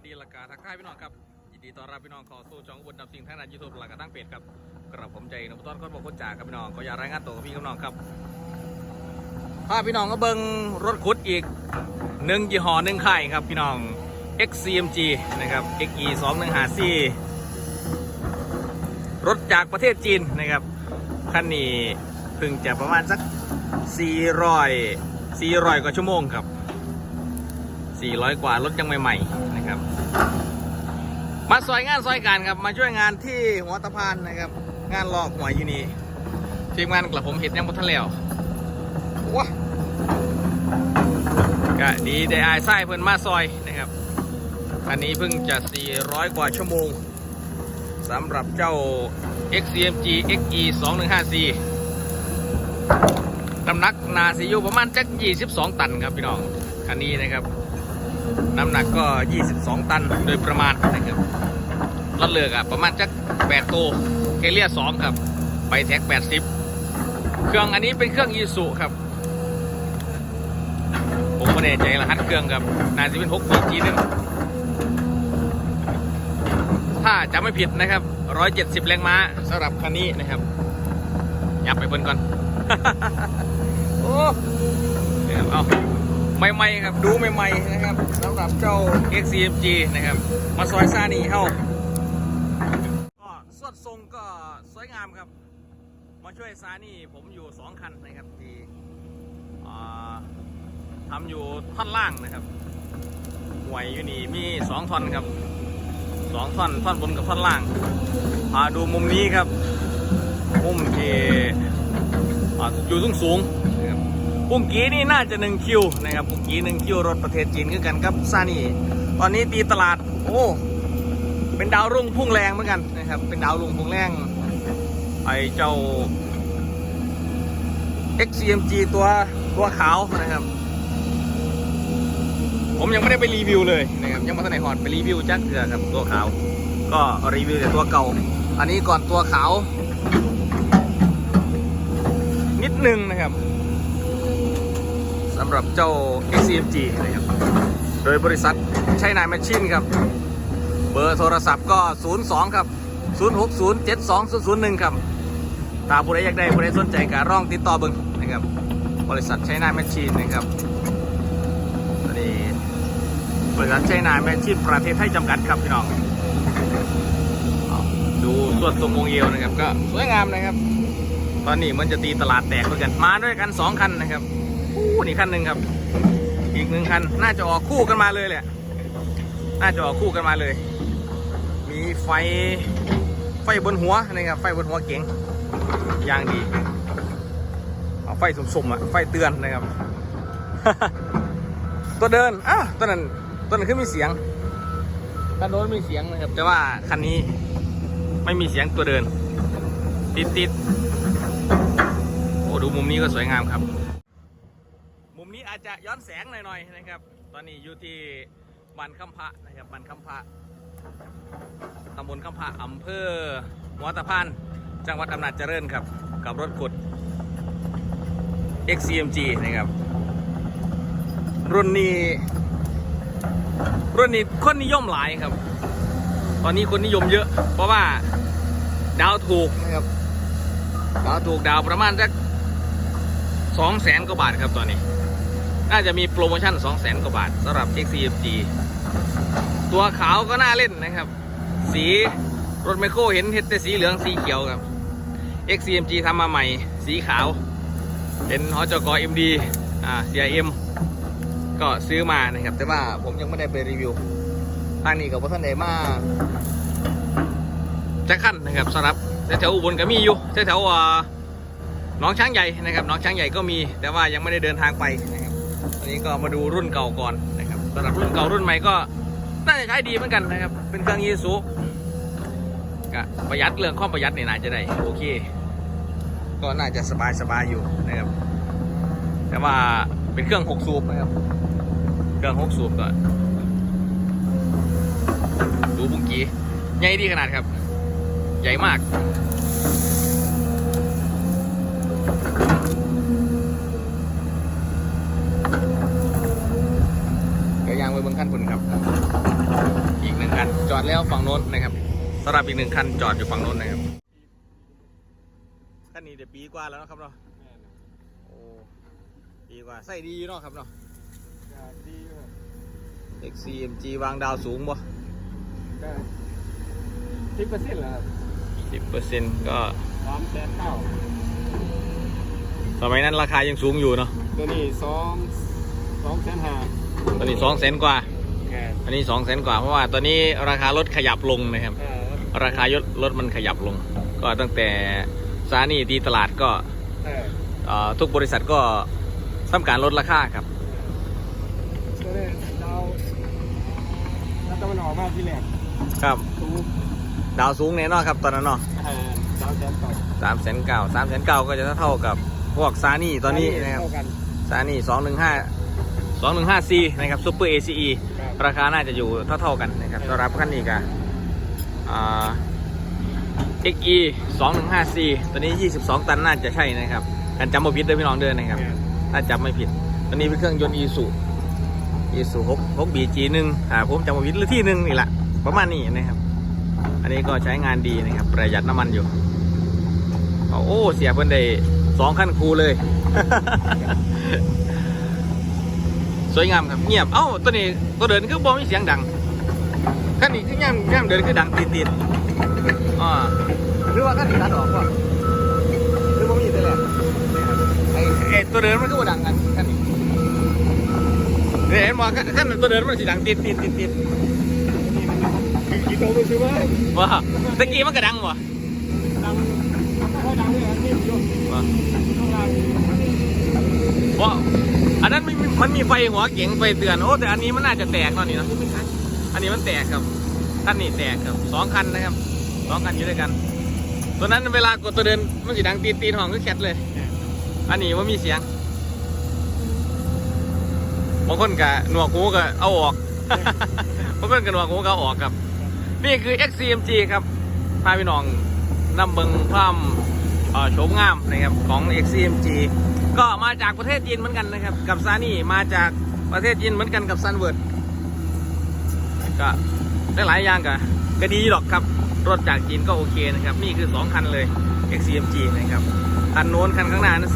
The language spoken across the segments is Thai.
วัสดีหลักการทักทายพี่น้องครับยินดีต้อนรับพี่น้องเขอสู่ช่องอุบลนำสิ่งทางด้านยูทูบหลักการตั้งเพจครับกระผมใจนพต้นก้อนบอกคนจ่าครับพี่น้องขออย่ารายงานตัวกับพี่กับน้องครับพาพี่น้องก็เบิ้งรถขุดอีกหนึ่งยี่ห้อหนึ่งค่ายครับพี่น้อง XCMG นะครับ XE 2 1 5 4รถจากประเทศจีนนะครับคันนี้พิ่งจะประมาณสัก 400 400 กว่าชั่วโมงครับ 400 กว่ารถยังใหม่ ๆ นะครับ มาซอยงานซอยการครับ มาช่วยงานที่หัวตะพานนะครับ งานหลอกหัวอยู่นี่ทีมงานกลับผมเห็นยังบ่ทันแล้วว้าก็ดีได้อายไส้เพิ่นมาซอยนะครับอันนี้เพิ่งจะ 400 กว่าชั่วโมงสำหรับเจ้า XCMG XE 2154น้ำหนักนาสิอยู่ประมาณจัก 22 ตันครับพี่น้อง คันนี้นะครับ น้ำหนักก็ 22 ตันโดยประมาณนะครับรถเลือกอะประมาณจัก8ตัวเคเลีย2ครับไปแท็ก 80 เครื่องอันนี้เป็นเครื่องยีสุครับ ผมไม่แน่ใจรหัสเครื่องครับน่าจะเป็น6ปีจีนึงถ้าจำไม่ผิดนะครับ 170 แรงม้าสำหรับคันนี้นะครับยับไปเพิ่นก่อน โอ้เดี๋ยวเอา ใหม่ๆครับ ดูใหม่ๆนะครับสำหรับเจ้า XCMG นะครับ มาซอยซานี่เข้าก็สวดทรงก็สวยงามครับ มาช่วยซานี่ผมอยู่ 2 คันนะครับ ที่ทำอยู่ท่อนล่างนะครับหวยอยู่นี่มี 2 ท่อนครับ 2 ท่อนท่อนบนกับท่อนล่างพาดูมุมนี้ครับ มุมที่อยู่สูงสูง ปุงกี้นี่น่าจะหนึ่งคิวนะครับปุงกี้หนึ่งคิวรถประเทศจีนคือกันครับซานี่ตอนนี้ตีตลาดโอ้เป็นดาวรุ่งพุ่งแรงเหมือนกันนะครับ เป็นดาวรุ่งพุ่งแรงไอเจ้า XCMG ตัวตัวขาวนะครับ ผมยังไม่ได้ไปรีวิวเลยนะครับยังไม่ทันได้หอดไปรีวิวจักเถื่อครับตัวขาว ก็รีวิวแต่ตัวเก่า อันนี้ก่อนตัวขาว นิดนึงนะครับ สำหรับเจ้า XCMG นะครับ โดยบริษัทใช้นายแมชชีนครับ เบอร์โทรศัพท์ก็ 02 ครับ 06072001 ครับถ้าผู้ใดอยากได้ผู้ใดสนใจก็ร่องติดต่อเบิ่งนะครับ บริษัทใช้นายแมชชีนนะครับอันนี้บริษัทใช้นายแมชชีนประเทศไทยจำกัดครับพี่น้องดูส่วนทรงวงเอวนะครับ ก็สวยงามนะครับ ตอนนี้มันจะตีตลาดแตกเหมือนกัน มาด้วยกัน 2 คันนะครับ นี่คันหนึ่งครับ อีกหนึ่งคัน น่าจะออกคู่กันมาเลยแหละ น่าจะออกคู่กันมาเลย มีไฟ ไฟบนหัวนะครับ ไฟบนหัวเก๋งอย่างดีเอาไฟสุ่มๆอะ ไฟเตือนนะครับ ตัวเดิน อ้าว ตัวนั้น ตัวนั้นคือมีเสียงคันโน้นมีเสียงนะครับ แต่ว่าคันนี้ไม่มีเสียงตัวเดิน ติดติดๆโอ้ดูมุมนี้ก็สวยงามครับมุม นี้อาจจะย้อนแสงหน่อยๆนะครับ ตอนนี้อยู่ที่บันคำพระนะครับบันคำพระตำบลคำพระอำเภอหัวตะพานจังหวัดอำนาจเจริญครับ กับรถขุด XCMG นะครับ รุ่นนี้ รุ่นนี้คนนิยมหลายครับ ตอนนี้คนนิยมเยอะ เพราะว่าดาวถูกนะครับดาวถูกดาวประมาณสักสองแสนกว่าบาทครับตอนนี้ น่าจะมีโปรโมชั่น 2 0 0แสนกว่าบาทสำหรับ XCFG ตัวขาวก็น่าเล่นนะครับ สีรถไมโครเห็นเห็นแต่สีเหลืองสีเขียวครับ XCMG ทำมาใหม่ สีขาว เป็นฮจกอ MD อ่า CIM ก็ซื้อมานะครับ แต่ว่าผมยังไม่ได้ไปรีวิวทางนี้กับพ่ท่านใดมาจะขั้นนะครับสำหรับแถวอุบลก็มีอยู่แถวๆอ่าหน้องช้างใหญ่นะครับหน้องช้างใหญ่ก็มีแต่ว่ายังไม่ได้เดินทางไปนะครับ อันนี้ก็มาดูรุ่นเก่าก่อนนะครับสำหรับรุ่นเก่ารุ่นใหม่ก็น่าจะใช้ดีเหมือนกันนะครับ เป็นเครื่องยีสุก็ประหยัดเรื่องความประหยัดนี่น่าจะได้โอเค ก็น่าจะสบายสบายอยู่นะครับ แต่ว่าเป็นเครื่องหกสูบนะครับ เครื่องหกสูบก็ดูบุ้งกี้ใหญ่ดีขนาดครับ ใหญ่มาก ก็ยางไป เบิ่งขั้นบนครับ อีกหนึ่งคันจอดแล้วฝั่งโน้นนะครับสำหรับอีกหนึ่งคันจอดอยู่ฝั่งโน้นนะครับคันนี้เดี๋ยวปีกว่าแล้วเนาะครับเนาะโอ้ปีกว่าใส่ดีอยู่เนาะครับเนาะดีอยู่ครับ XCMG วางดาวสูงบ่ก็สิบเปอร์เซ็นต์แล้วครับสิบเปอร์เซ็นต์ก็สามแสนเก้าสมัยนั้นราคายังสูงอยู่เนาะตัวนี้สองสองแสนห้า ตอนนี้สองแสนกว่าแกอันนี้สองแสนกว่าเพราะว่าตอนนี้ราคารถขยับลงนะครับเออราคายถรถมันขยับลง ก็ตั้งแต่ซานี่ตีตลาดก็เออเอ่อทุกบริษัทก็ทำการลดราคาครับตัวนี้เราเราตะวันออกมาที่แรกครับตูดาวสูงแน่นอนครับตอนนั้นเนาะเออสามแสนเก้าสามแสนเก้าสามแสนเก้าก็จะเท่ากับพวกซานี่ตอนนี้นะครับเท่ากันซานี่สองหนึ่งห้า สองหนึ่งห้าซีนะครับซูเปอร์เอซีครับราคาน่าจะอยู่เท่าๆกันนะครับสำหรับคันนี้ก็อ่า XE 215C ตัวนี้ 22 ตันน่าจะใช่นะครับกันจำไม่ผิดเด้วยพี่น้องเดินนะครับ ถ้าจำไม่ผิด ตัวนี้เป็นเครื่องยนต์ Isuzu Isuzu 6 6 BG1 อ่าผมจำไม่ผิดหรือที่หนึ่งนี่แหละประมาณนี้นะครับ อันนี้ก็ใช้งานดีนะครับ ประหยัดน้ำมันอยู่เอาโอ้เสียเพิ่นได้สองขั้นคูเลย สวยงามครับเงียบ เอ้าตัวนี้ตัวเดินคือบอมีเสียงดังขั้นนี้คือย่ำย่ำเดินคือดังติดติดๆอ่าหรือว่าขั้นนี้ตัดออกป่ะหรือบ่มีแต่แหละไอ้ไอ้ตัวเดินมันก็บ่ดังกันขั้นนี้เห็นบ่ขั้นขั้นตัวเดินมันสิดังติดติดติดติดกี่ตัวรู้สึกว่าว่าตะกี้มันก็ดังว่ะดังค่อยดังเลยครับนี่อยู่ว่าข้างล่างว่า อันนั้นมันมีมันมีไฟหัวเก๋งไฟเตือนโอ้แต่อันนี้มันน่าจะแตกตอนนี้เนะอันนี้มันแตกครับคันนี้แตกครับสองคันนะครับสองคันอยู่ด้วยกัน ตัวนั้นเวลากดตัวเดินมันสิดังตีนตีนห้องก็แคทเลย อันนี้ว่ามีเสียงบางคนกะหนวกหูก็เอาออกบางคนกะหนวกหูก็เอาออกครับ นี่คือ XCMG ครับพาพี่น้องนำเบิงความเอ่อโฉมงามนะครับของ XCMG ก็มาจากประเทศจีนเหมือนกันนะครับ กับซานี่มาจากประเทศจีนเหมือนกันกับซันเวิร์ดก็ได้หลายอย่างก็ก็ดีหรอกครับ รถจากจีนก็โอเคนะครับ นี่คือ 2 คันเลย XCMG นะครับ คันโน้นคันข้างหน้านั้น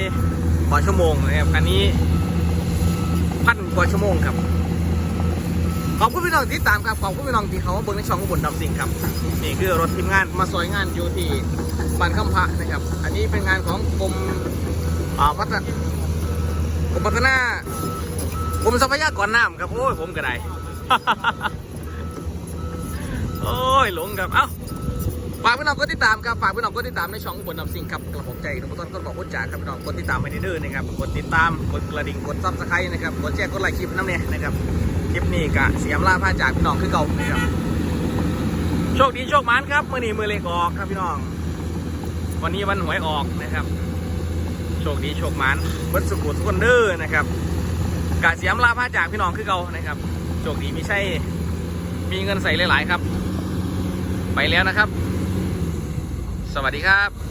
400กว่าชั่วโมงนะครับ คันนี้พันกว่าชั่วโมงครับ ขอบคุณพี่น้องที่ตามครับ ขอบคุณพี่น้องที่เขามาเบิ่งในช่องของบนดำสิงครับ นี่คือรถทีมงานมาซอยงานอยู่ที่บ้านคำพระนะครับ อันนี้เป็นงานของกรม พัฒนากรมพัฒนากรมทรัพยากรน้ำครับโอ้ยผมก็ได้ โอ้ยหลงครับเอ้าฝากพี่น้องกดติดตามครับฝากพี่น้องกดติดตามในช่องบนนำสิ่งครับกระผมใจทุกท่านก็บอกพูดจากครับพี่น้องกดติดตามให้ดื้อๆนะครับกดติดตามกดกระดิ่งกดซับสไครต์นะครับกดแชร์กดไลค์คลิปน้ำเนี่ยนะครับคลิปนี้กะเสียมล่าผ้าจากพี่น้องคือเก่านะครับโชคดีโชคมานครับมื่อนี้มือเลขออกครับพี่น้อง วันนี้วันหวยออกนะครับ โชคดีโชคมันเบิดสุขุทุกคนเด้อนะครับกาเสียมลาผ้าจากพี่น้องคือเก่านะครับโชคดีไม่ใช่มีเงินใส่หลาย ๆ ครับ ไปแล้วนะครับ สวัสดีครับ